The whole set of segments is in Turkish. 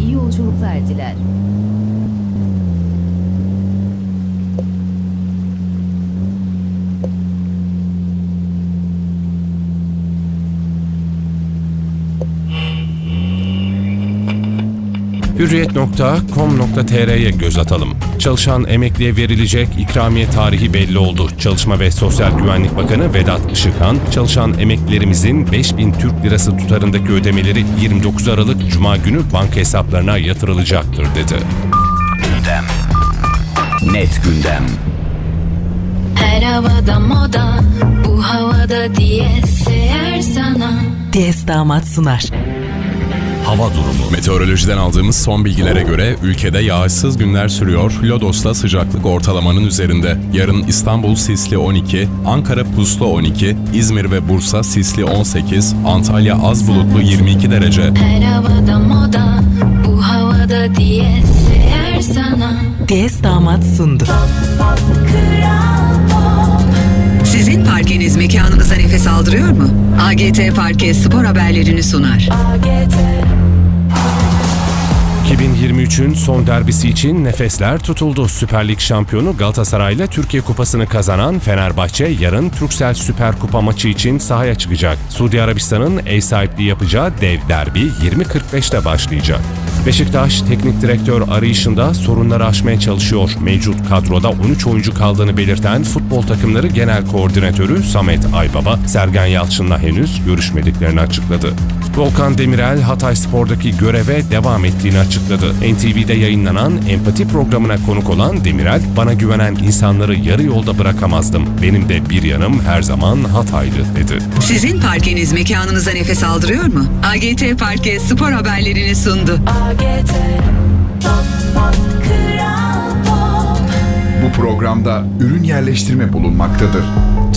iyi yolculuklar diler. Hürriyet.com.tr'ye göz atalım. Çalışan emekliye verilecek ikramiye tarihi belli oldu. Çalışma ve Sosyal Güvenlik Bakanı Vedat Işıkhan, çalışan emeklilerimizin 5000 Türk Lirası tutarındaki ödemeleri 29 Aralık Cuma günü banka hesaplarına yatırılacaktır dedi. Gündem. Net gündem. Her havada moda, bu havada diye seher sana. DS Damat sunar. Hava durumu. Meteorolojiden aldığımız son bilgilere göre ülkede yağışsız günler sürüyor. Lodos'ta sıcaklık ortalamanın üzerinde. Yarın İstanbul sisli 12, Ankara puslu 12, İzmir ve Bursa sisli 18, Antalya az bulutlu 22 derece. Her havada moda, bu havada diye sana. DS Damat sundu. Sizin parkeniz mekanınıza nefes aldırıyor mu? AGT Parke spor haberlerini sunar. 2023'ün son derbisi için nefesler tutuldu. Süper Lig şampiyonu Galatasaray'la Türkiye Kupası'nı kazanan Fenerbahçe yarın Turkcell Süper Kupa maçı için sahaya çıkacak. Suudi Arabistan'ın ev sahipliği yapacağı dev derbi 20.45'te başlayacak. Beşiktaş teknik direktör arayışında sorunları aşmaya çalışıyor. Mevcut kadroda 13 oyuncu kaldığını belirten futbol takımları genel koordinatörü Samet Aybaba, Sergen Yalçın'la henüz görüşmediklerini açıkladı. Volkan Demirel Hatay Spor'daki göreve devam ettiğini açıkladı. NTV'de yayınlanan Empati programına konuk olan Demirel, bana güvenen insanları yarı yolda bırakamazdım. Benim de bir yanım her zaman Hatay'dı dedi. Sizin parkeniz mekanınıza nefes aldırıyor mu? AGT Parke spor haberlerini sundu. Bu programda ürün yerleştirme bulunmaktadır.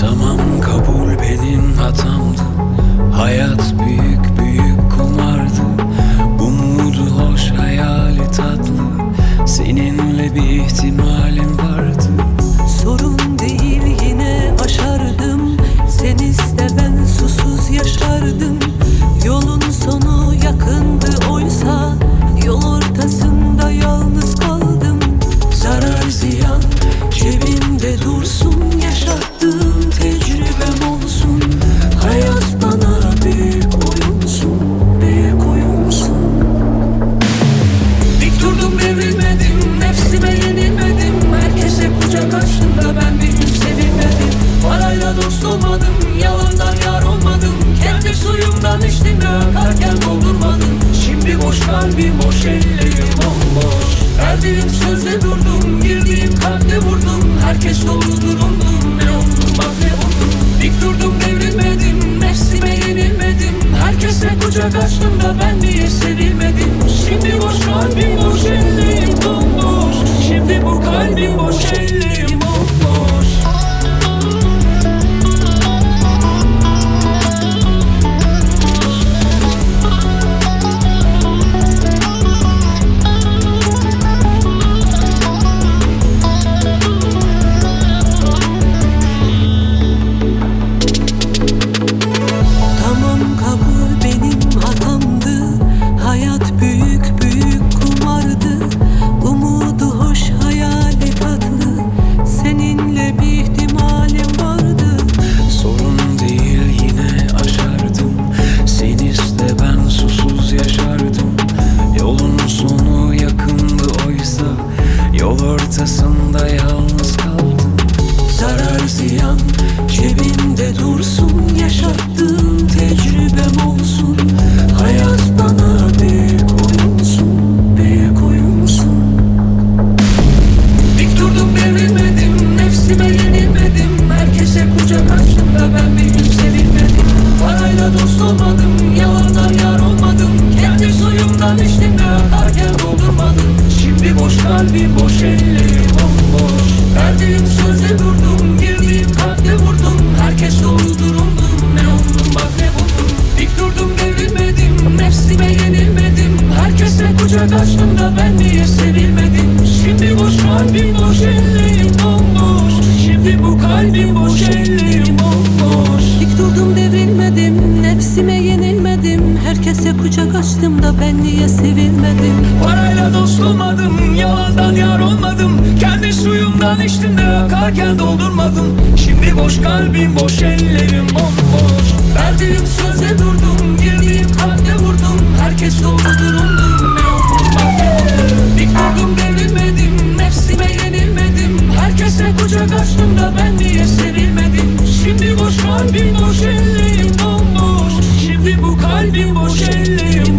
Tamam kabul benim Herkese kalbim boş ellerim bomboş. Verdiğim söze durdum girdiğim kalbe vurdum. Herkes doldu durumdum ne olmuş bak ne durdum devrilmedim nefsime yenilmedim. Herkese kucak açtım da ben niye sevilmedim Şimdi boş kalbim boş ellerim bomboş. Şimdi bu kalbim boş ellerim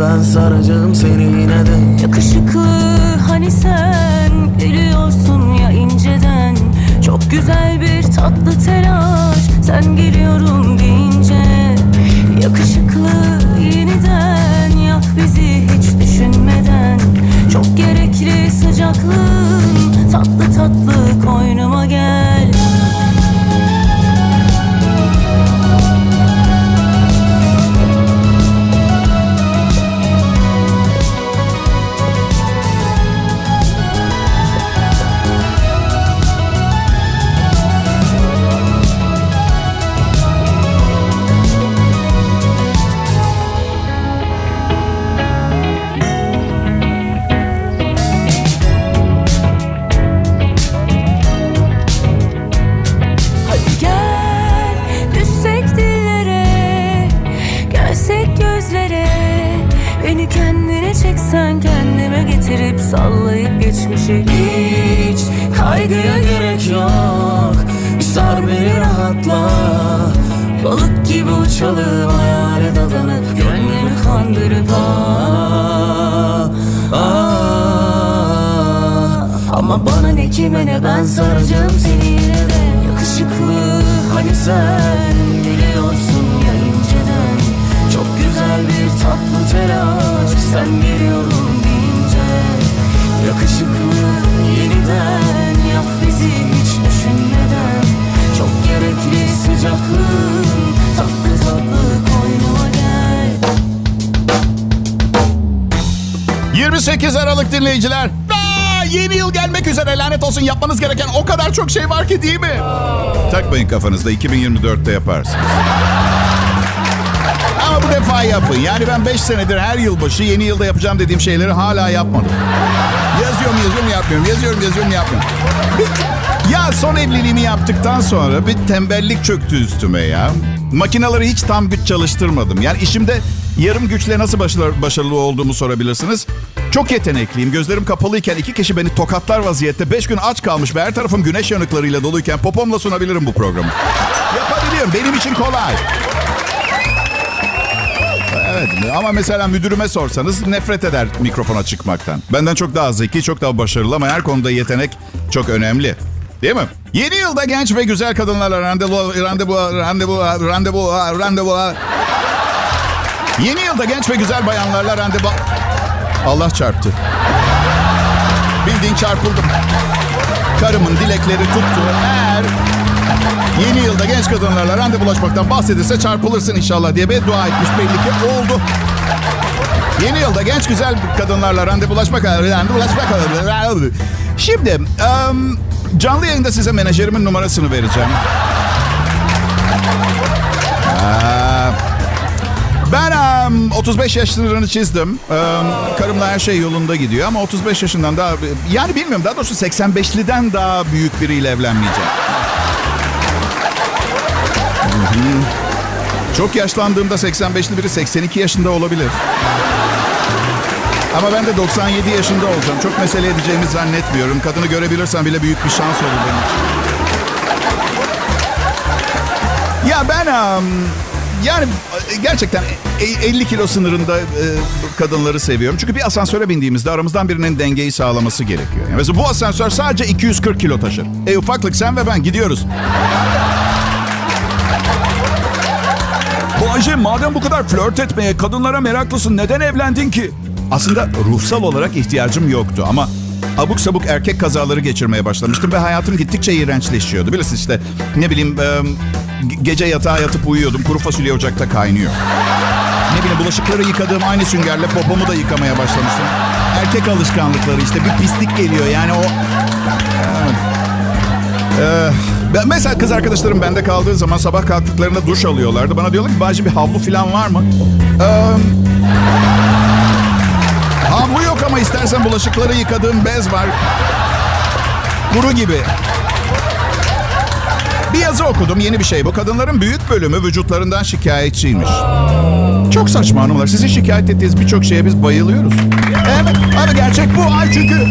ben saracağım seni yine de. Yakışıklı hani sen gülüyorsun ya inceden. Çok güzel bir tatlı telaş sen geliyorum deyince. Yakışıklı yeniden yak bizi hiç düşünmeden. Çok gerekli sıcaklığın tatlı tatlı koynuma gel gözlere Beni kendine çeksen kendime getirip sallayıp geçmişe Hiç kaygıya gerek yok. Sar beni rahatla. Balık gibi uçalım hayale dadanıp Gönlümü kandırıp ah, ah. Ama bana ne kime ne ben saracağım seni yine de. Yakışıklı hani sen 28 Aralık dinleyiciler. Aa, yeni yıl gelmek üzere lanet olsun yapmanız gereken o kadar çok şey var ki değil mi? Takmayın kafanızda 2024'te yaparsınız. Defa yapın. Yani ben 5 senedir her yılbaşı yeni yılda yapacağım dediğim şeyleri hala yapmadım. Yazıyorum yazıyorum yapmıyorum. Yazıyorum yazıyorum yapmıyorum. Ya son evliliğimi yaptıktan sonra bir tembellik çöktü üstüme ya. Makinaları hiç tam güç çalıştırmadım. Yani işimde yarım güçle nasıl başarılı, başarılı olduğumu sorabilirsiniz. Çok yetenekliyim. Gözlerim kapalıyken iki kişi beni tokatlar vaziyette beş gün aç kalmış ve her tarafım güneş yanıklarıyla doluyken popomla sunabilirim bu programı. Yapabiliyorum. Benim için kolay. Evet ama mesela müdürüme sorsanız nefret eder mikrofona çıkmaktan. Benden çok daha zeki, çok daha başarılı ama her konuda yetenek çok önemli. Değil mi? Yeni yılda genç ve güzel kadınlarla randevu, randevu, randevu, randevu, randevu. Yeni yılda genç ve güzel bayanlarla randevu... Allah çarptı. Bildiğin çarpıldım. Karımın dilekleri tuttu. Eğer Yeni yılda genç kadınlarla randevulaşmaktan bahsedilse çarpılırsın inşallah diye beddua etmiş belli ki oldu. Yeni yılda genç güzel kadınlarla randevulaşmak randevulaşmak Şimdi em, canlı yayında size menajerimin numarasını vereceğim. Aa, Ben em, 35 yaş çizdim. Karımla her şey yolunda gidiyor ama 35 yaşından daha yani bilmiyorum daha doğrusu 85'liden daha büyük biriyle evlenmeyeceğim. Çok yaşlandığımda 85'li biri 82 yaşında olabilir. Ama ben de 97 yaşında olacağım. Çok mesele edeceğimi zannetmiyorum. Kadını görebilirsem bile büyük bir şans olur benim. Ya ben yani e, gerçekten e- 50 kilo sınırında e, kadınları seviyorum. Çünkü bir asansöre bindiğimizde aramızdan birinin dengeyi sağlaması gerekiyor. Yani mesela bu asansör sadece 240 kilo taşır. E ufaklık sen ve ben gidiyoruz. Bayce madem bu kadar flört etmeye, kadınlara meraklısın neden evlendin ki? Aslında ruhsal olarak ihtiyacım yoktu ama abuk sabuk erkek kazaları geçirmeye başlamıştım ve hayatım gittikçe iğrençleşiyordu. Bilirsin işte ne bileyim ge- gece yatağa yatıp uyuyordum. Kuru fasulye ocakta kaynıyor. Ne bileyim bulaşıkları yıkadığım aynı süngerle popomu da yıkamaya başlamıştım. Erkek alışkanlıkları işte bir pislik geliyor yani o... Ee, mesela kız arkadaşlarım bende kaldığı zaman sabah kalktıklarında duş alıyorlardı. Bana diyorlar ki Bacı bir havlu falan var mı? Ee, havlu yok ama istersen bulaşıkları yıkadığım bez var. Kuru gibi. Bir yazı okudum yeni bir şey bu. Kadınların büyük bölümü vücutlarından şikayetçiymiş. Çok saçma hanımlar. Sizin şikayet ettiğiniz birçok şeye biz bayılıyoruz. Evet abi gerçek bu. Ay çünkü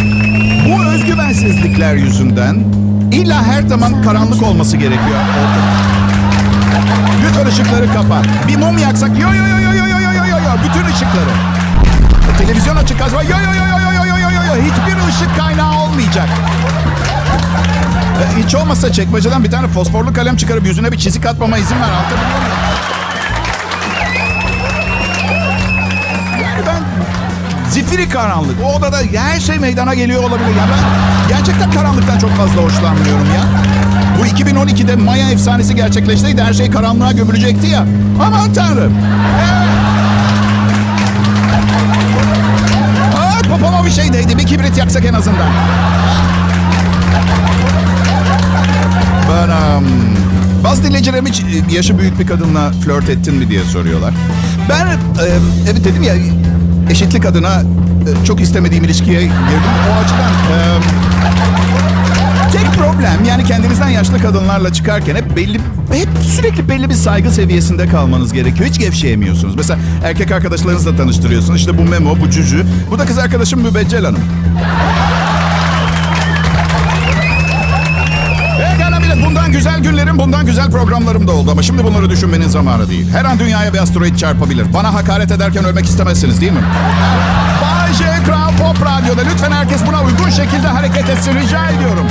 bu özgüvensizlikler yüzünden illa her zaman karanlık olması gerekiyor. Lütfen ışıkları kapat. Bir mum yaksak yo yo yo yo yo yo yo yo yo bütün ışıkları. Televizyon açık kalsın. Yo yo yo yo yo yo yo yo yo hiçbir ışık kaynağı olmayacak. E, Hiç olmazsa çekmeceden bir tane fosforlu kalem çıkarıp yüzüne bir çizik atmama izin ver. Anlatabiliyor zifiri karanlık. O odada her şey meydana geliyor olabilir. Ya ben gerçekten karanlıktan çok fazla hoşlanmıyorum ya. Bu 2012'de Maya efsanesi gerçekleşseydi her şey karanlığa gömülecekti ya. Aman tanrım. Aa, popoma bir şey değdi. Bir kibrit yaksak en azından. Ben um, bazı dinleyicilerim hiç yaşı büyük bir kadınla flört ettin mi diye soruyorlar. Ben e, evet dedim ya eşitlik adına e, çok istemediğim ilişkiye girdim. O açıdan e, tek problem yani kendinizden yaşlı kadınlarla çıkarken hep belli hep sürekli belli bir saygı seviyesinde kalmanız gerekiyor. Hiç gevşeyemiyorsunuz. Mesela erkek arkadaşlarınızla tanıştırıyorsunuz. İşte bu Memo, bu Cücü. Bu da kız arkadaşım Mübeccel Hanım. Bundan güzel günlerim, bundan güzel programlarım da oldu. Ama şimdi bunları düşünmenin zamanı değil. Her an dünyaya bir asteroid çarpabilir. Bana hakaret ederken ölmek istemezsiniz değil mi? Bay J. Kral Pop Radyo'da lütfen herkes buna uygun şekilde hareket etsin rica ediyorum.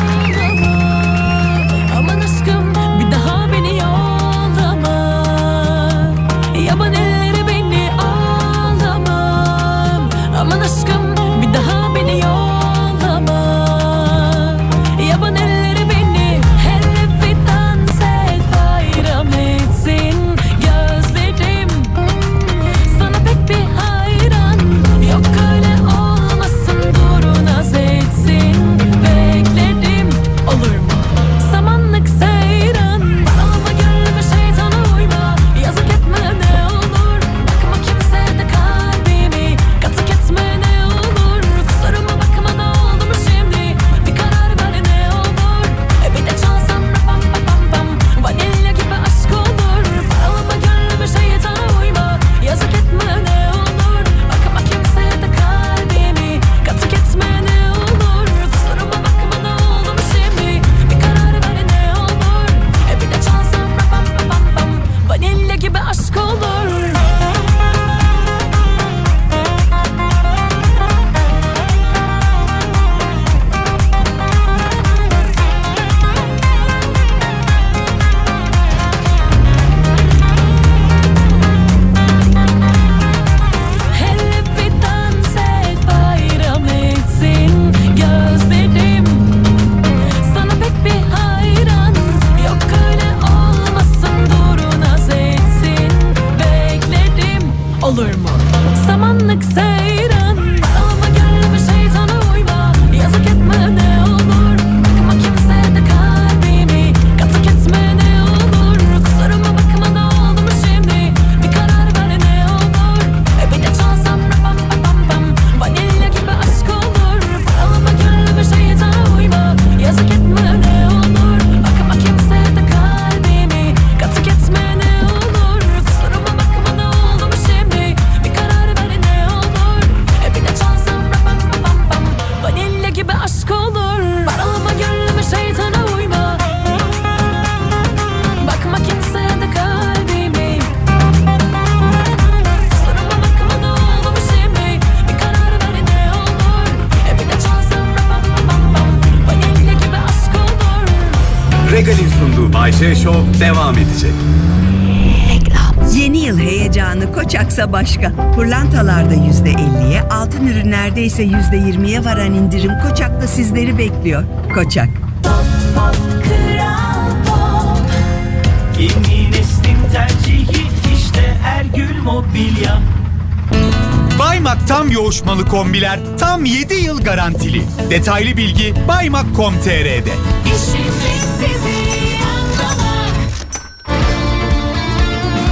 olur mu? Samanlık söyle. Devam edecek. Yeni yıl heyecanı Koçak'sa başka. Pırlantalarda yüzde elliye, altın ürünlerde ise yüzde yirmiye varan indirim Koçak'ta sizleri bekliyor. Koçak. Yeni neslin tercihi işte Ergül Mobilya. Baymak tam yoğuşmalı kombiler tam 7 yıl garantili. Detaylı bilgi baymak.com.tr'de. İşimiz sizin